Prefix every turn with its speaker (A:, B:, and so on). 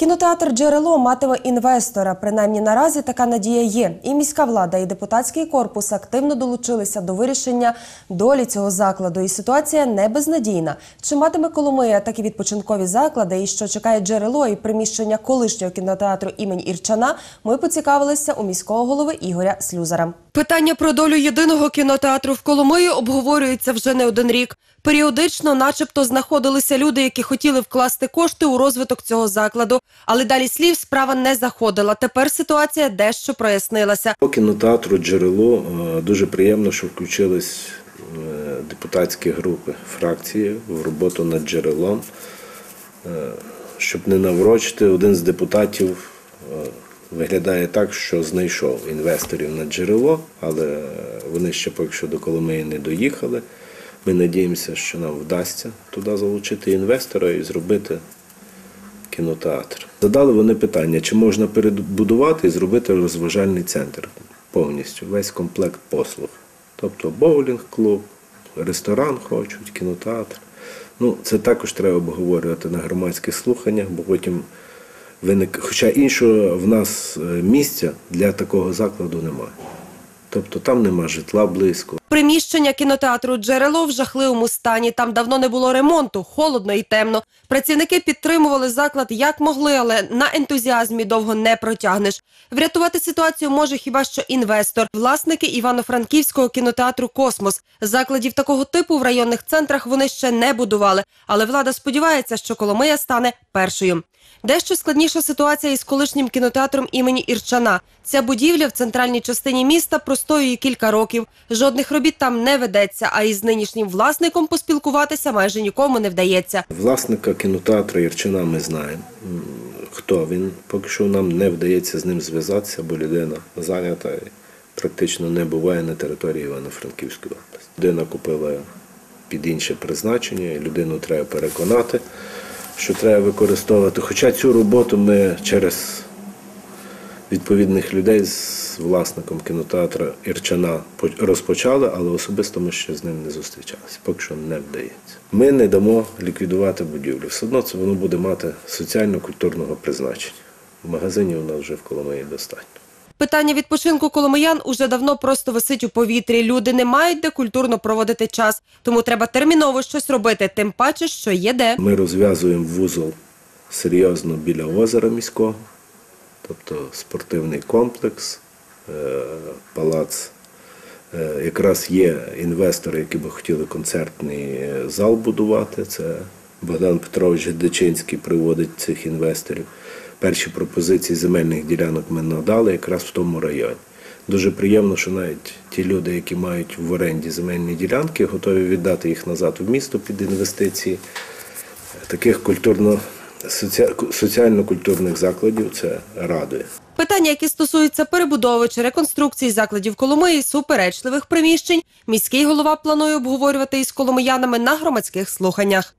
A: Кінотеатр Джерело матиме інвестора. Принаймні наразі така надія є. І міська влада, і депутатський корпус активно долучилися до вирішення долі цього закладу. І ситуація не безнадійна. Чи матиме Коломия такі відпочинкові заклади, і що чекає джерело і приміщення колишнього кінотеатру імені Ірчана? Ми поцікавилися у міського голови Ігоря Слюзара. Питання про долю єдиного кінотеатру в Коломиї обговорюється вже не один рік. Періодично, начебто, знаходилися люди, які хотіли вкласти кошти у розвиток цього закладу, але далі слів справа не заходила. Тепер ситуація дещо прояснилася.
B: По кінотеатру джерело е, дуже приємно, що включились е, депутатські групи фракції в роботу над джерелом. Е, Щоб не наврочити, один з депутатів виглядає так, що знайшов інвесторів на джерело, але вони ще поки що до Коломиї не доїхали. Ми надіємося, що нам вдасться туди залучити інвестора і зробити кінотеатр. Задали вони питання, чи можна перебудувати і зробити розважальний центр повністю, весь комплект послуг. Тобто боулінг-клуб, ресторан хочуть, кінотеатр. Ну, це також треба обговорювати на громадських слуханнях, бо потім виник. Хоча іншого в нас е, місця для такого закладу немає. Тобто там нема житла близько,
A: Приміщення кінотеатру Джерело в жахливому стані. Там давно не було ремонту, холодно і темно. Працівники підтримували заклад як могли, але на ентузіазмі довго не протягнеш. Врятувати ситуацію може хіба що інвестор, власники Івано-Франківського кінотеатру Космос. Закладів такого типу в районних центрах вони ще не будували, але влада сподівається, що Коломия стане першою. Дещо складніша ситуація із колишнім кінотеатром імені Ірчана. Ця будівля в центральній частині міста простоює кілька років. Жодних робіт там не ведеться, а із нинішнім власником поспілкуватися майже нікому не вдається.
B: Власника кінотеатру Ірчина ми знаємо. Хто він? Поки що нам не вдається з ним зв'язатися, бо людина зайнята практично не буває на території Івано-Франківської області. Людина купила під інше призначення, людину треба переконати, що треба використовувати. Хоча цю роботу ми через відповідних людей з власником кінотеатру Ірчана розпочали, але особисто ми ще з ним не зустрічалися. Поки що не вдається. Ми не дамо ліквідувати будівлю. Все одно це воно буде мати соціально-культурного призначення. Магазинів у нас вже в Коломиї достатньо.
A: Питання відпочинку коломиян уже давно просто висить у повітрі. Люди не мають де культурно проводити час, тому треба терміново щось робити, тим паче, що є де.
B: Ми розв'язуємо вузол серйозно біля озера міського, тобто спортивний комплекс, е, палац. Е, Якраз є інвестори, які би хотіли концертний е, зал будувати. Це Богдан Петрович Гедичинський приводить цих інвесторів. Перші пропозиції земельних ділянок ми надали якраз в тому районі. Дуже приємно, що навіть ті люди, які мають в оренді земельні ділянки, готові віддати їх назад в місто під інвестиції. Таких культурно соці- соціально-культурних закладів це радує.
A: Питання, які стосуються перебудови чи реконструкції закладів Коломиї, суперечливих приміщень, міський голова планує обговорювати із коломиянами на громадських слуханнях.